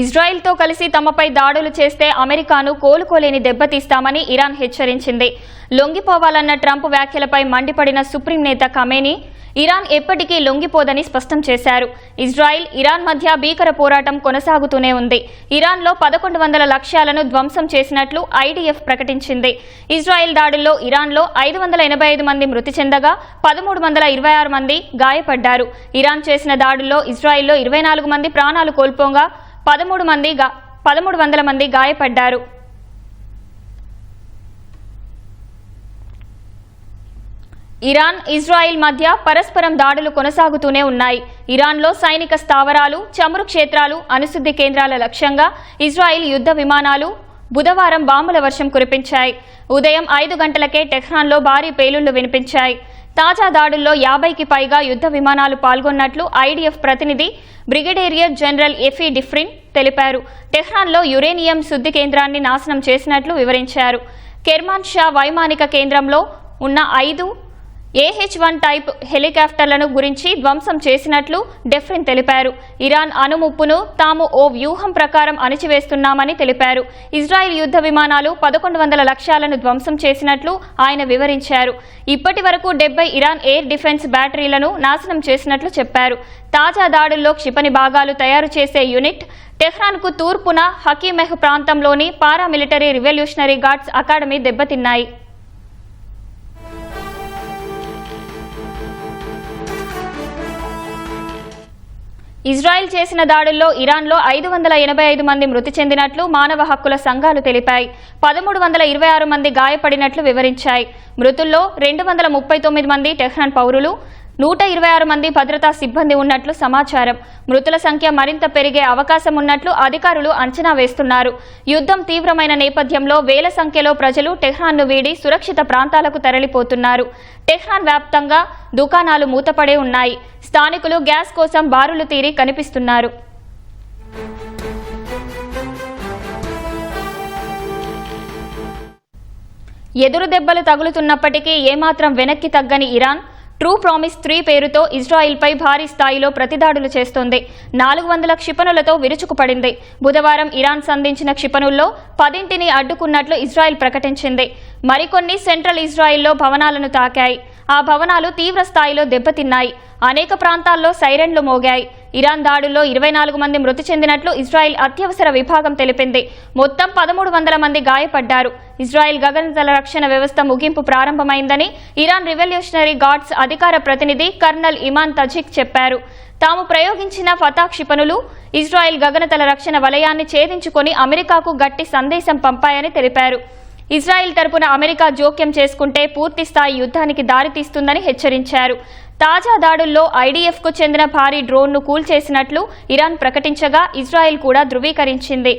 ఇజ్రాయెల్తో కలిసి తమపై దాడులు చేస్తే అమెరికాను కోలుకోలేని దెబ్బతీస్తామని ఇరాన్ హెచ్చరించింది. లొంగిపోవాలన్న ట్రంప్ వ్యాఖ్యలపై మండిపడిన సుప్రీం నేత కమేనీ ఇరాన్ ఎప్పటికీ లొంగిపోదని స్పష్టం చేశారు. ఇజ్రాయెల్ ఇరాన్ మధ్య భీకర పోరాటం కొనసాగుతూనే ఉంది. ఇరాన్లో పదకొండు వందల లక్ష్యాలను ధ్వంసం చేసినట్లు ఐడిఎఫ్ ప్రకటించింది. ఇజ్రాయెల్ దాడుల్లో ఇరాన్లో ఐదు వందల ఎనభై ఐదు మంది మృతి చెందగా పదమూడు వందల ఇరవై ఆరు మంది గాయపడ్డారు. ఇరాన్ చేసిన దాడుల్లో ఇజ్రాయెల్లో ఇరవై నాలుగు మంది ప్రాణాలు కోల్పోగా పదమూడు మంది గా- పదమూడు వందల మంది గాయపడ్డారు. ఇరాన్ ఇజ్రాయిల్ మధ్య పరస్పరం దాడులు కొనసాగుతూనే ఉన్నాయి. ఇరాన్లో సైనిక స్థావరాలు చమురు క్షేత్రాలు అణుశుద్ధి కేంద్రాల లక్ష్యంగా ఇజ్రాయిల్ యుద్ధ విమానాలు బుధవారం బాంబుల వర్షం కురిపించాయి. ఉదయం ఐదు గంటలకే టెహ్రాన్లో భారీ పేలుళ్ళు వినిపించాయి. తాజా దాడుల్లో యాభైకి పైగా యుద్ధ విమానాలు పాల్గొన్నట్లు ఐడిఎఫ్ ప్రతినిధి బ్రిగేడియర్ జనరల్ ఎఫీ డిఫ్రిన్ తెలిపారు. టెహ్రాన్లో యురేనియం శుద్ధి కేంద్రాన్ని నాశనం చేసినట్లు వివరించారు. కెర్మాన్ షా వైమానిక కేంద్రంలో ఉన్న ఐదు ఏహెచ్ వన్ టైప్ హెలికాప్టర్లను గురించి ధ్వంసం చేసినట్లు డెఫ్రిన్ తెలిపారు. ఇరాన్ అణుముప్పును తాము ఓ వ్యూహం ప్రకారం అణిచివేస్తున్నామని తెలిపారు. ఇజ్రాయెల్ యుద్ధ విమానాలు పదకొండు వందల లక్ష్యాలను ధ్వంసం చేసినట్లు ఆయన వివరించారు. ఇప్పటి వరకు డెబ్బై ఇరాన్ ఎయిర్ డిఫెన్స్ బ్యాటరీలను నాశనం చేసినట్లు చెప్పారు. తాజా దాడుల్లో క్షిపణి భాగాలు తయారు చేసే యూనిట్ టెహ్రాన్కు తూర్పున హకీమెహ్ ప్రాంతంలోని పారామిలిటరీ రివల్యూషనరీ గార్డ్స్ అకాడమీ దెబ్బతిన్నాయి. ఇజ్రాయెల్ చేసిన దాడుల్లో ఇరాన్లో ఐదు వందల ఎనభై ఐదు మంది మృతి చెందినట్లు మానవ హక్కుల సంఘాలు తెలిపాయి. పదమూడు వందల ఇరవై ఆరు మంది గాయపడినట్లు వివరించాయి. మృతుల్లో రెండు వందల ముప్పై తొమ్మిది మంది టెహ్రాన్ పౌరులు నూట ఇరవై ఆరు మంది భద్రతా సిబ్బంది ఉన్నట్లు సమాచారం. మృతుల సంఖ్య మరింత పెరిగే అవకాశం ఉన్నట్లు అధికారులు అంచనా వేస్తున్నారు. యుద్ధం తీవ్రమైన నేపథ్యంలో వేల సంఖ్యలో ప్రజలు టెహ్రాన్ను వీడి సురక్షిత ప్రాంతాలకు తరలిపోతున్నారు. టెహ్రాన్ వ్యాప్తంగా దుకాణాలు మూతపడే ఉన్నాయి. స్థానికులు గ్యాస్ కోసం బారులు తీరి కనిపిస్తున్నారు. ఎదురు దెబ్బలు తగులుతున్నప్పటికీ ఏమాత్రం వెనక్కి తగ్గని ఇరాన్ ట్రూ ప్రామిస్ త్రీ పేరుతో ఇజ్రాయిల్పై భారీ స్థాయిలో ప్రతిదాడులు చేస్తోంది. నాలుగు వందల క్షిపణులతో విరుచుకుపడింది బుధవారం ఇరాన్ సంధించిన క్షిపణుల్లో పదింటిని అడ్డుకున్నట్లు ఇజ్రాయెల్ ప్రకటించింది. మరికొన్ని సెంట్రల్ ఇజ్రాయిల్లో భవనాలను తాకాయి. ఆ భవనాలు తీవ్ర స్థాయిలో దెబ్బతిన్నాయి. అనేక ప్రాంతాల్లో సైరన్లు మోగాయి. ఇరాన్ దాడుల్లో ఇరవై నాలుగు మంది మృతి చెందినట్లు ఇజ్రాయెల్ అత్యవసర విభాగం తెలిపింది. మొత్తం పదమూడు వందల మంది గాయపడ్డారు. ఇజ్రాయెల్ గగనజల రక్షణ వ్యవస్థ ముగింపు ప్రారంభమైందని ఇరాన్ రివల్యూషనరీ గార్డ్స్ అధికార ప్రతినిధి కర్నల్ ఇమాన్ తజిక్ చెప్పారు. తాము ప్రయోగించిన ఫతా క్షిపణులు ఇజ్రాయెల్ గగనతల రక్షణ వలయాన్ని ఛేదించుకొని అమెరికాకు గట్టి సందేశం పంపాయని తెలిపారు. ఇజ్రాయెల్ తరపున అమెరికా జోక్యం చేసుకుంటే పూర్తిస్థాయి యుద్ధానికి దారితీస్తుందని హెచ్చరించారు. తాజా దాడుల్లో ఐడీఎఫ్కు చెందిన భారీ డ్రోన్ను కూల్చేసినట్లు ఇరాన్ ప్రకటించగా ఇజ్రాయెల్ కూడా ధృవీకరించింది.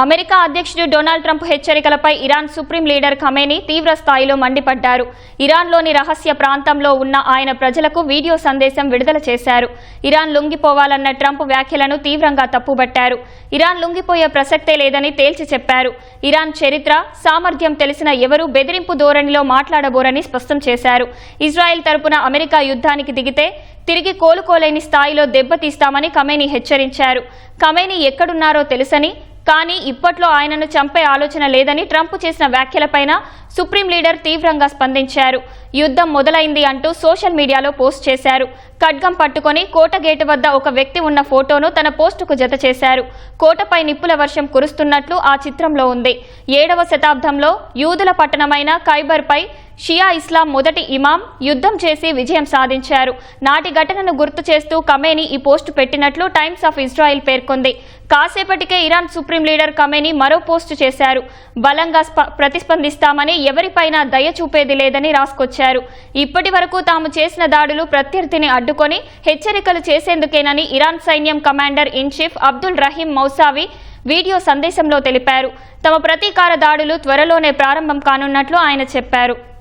అమెరికా అధ్యక్షుడు డొనాల్డ్ ట్రంప్ హెచ్చరికలపై ఇరాన్ సుప్రీం లీడర్ ఖమేని తీవ్ర స్థాయిలో మండిపడ్డారు. ఇరాన్లోని రహస్య ప్రాంతంలో ఉన్న ఆయన ప్రజలకు వీడియో సందేశం విడుదల చేశారు. ఇరాన్ లొంగిపోవాలన్న ట్రంప్ వ్యాఖ్యలను తీవ్రంగా తప్పుబట్టారు. ఇరాన్ లొంగిపోయే ప్రసక్తే లేదని తేల్చి చెప్పారు. ఇరాన్ చరిత్ర సామర్థ్యం తెలిసిన ఎవరూ బెదిరింపు ధోరణిలో మాట్లాడబోరని స్పష్టం చేశారు. ఇజ్రాయెల్ తరపున అమెరికా యుద్ధానికి దిగితే తిరిగి కోలుకోలేని స్థాయిలో దెబ్బతీస్తామని కమేని హెచ్చరించారు. కమేని ఎక్కడున్నారో తెలుసని కానీ ఇప్పట్లో ఆయనను చంపే ఆలోచన లేదని ట్రంప్ చేసిన వ్యాఖ్యలపైన సుప్రీం లీడర్ తీవ్రంగా స్పందించారు. యుద్ధం మొదలైంది అంటూ సోషల్ మీడియాలో పోస్ట్ చేశారు. ఖడ్గం పట్టుకొని కోట గేటు వద్ద ఒక వ్యక్తి ఉన్న ఫోటోను తన పోస్టుకు జత చేశారు. కోటపై నిప్పుల వర్షం కురుస్తున్నట్లు ఆ చిత్రంలో ఉంది. ఏడవ శతాబ్దంలో యూదుల పట్టణమైన ఖైబర్పై షియా ఇస్లాం మొదటి ఇమాం యుద్ధం చేసి విజయం సాధించారు. నాటి ఘటనను గుర్తు చేస్తూ కమేని ఈ పోస్టు పెట్టినట్లు టైమ్స్ ఆఫ్ ఇజ్రాయిల్ పేర్కొంది. కాసేపటికే ఇరాన్ సుప్రీం లీడర్ కమేని మరో పోస్టు చేశారు. బలంగా స్ప- ప్రతిస్పందిస్తామని ఎవరిపైనా దయ చూపేది లేదని రాసుకొచ్చారు. ఇప్పటి వరకు తాము చేసిన దాడులు ప్రత్యర్థిని అడ్డుకొని హెచ్చరికలు చేసేందుకేనని ఇరాన్ సైన్యం commander in chief Abdul Rahim Mousavi video సందేశంలో తెలిపారు. తమ ప్రతీకార దాడులు త్వరలోనే ప్రారంభం కానున్నట్లు ఆయన చెప్పారు.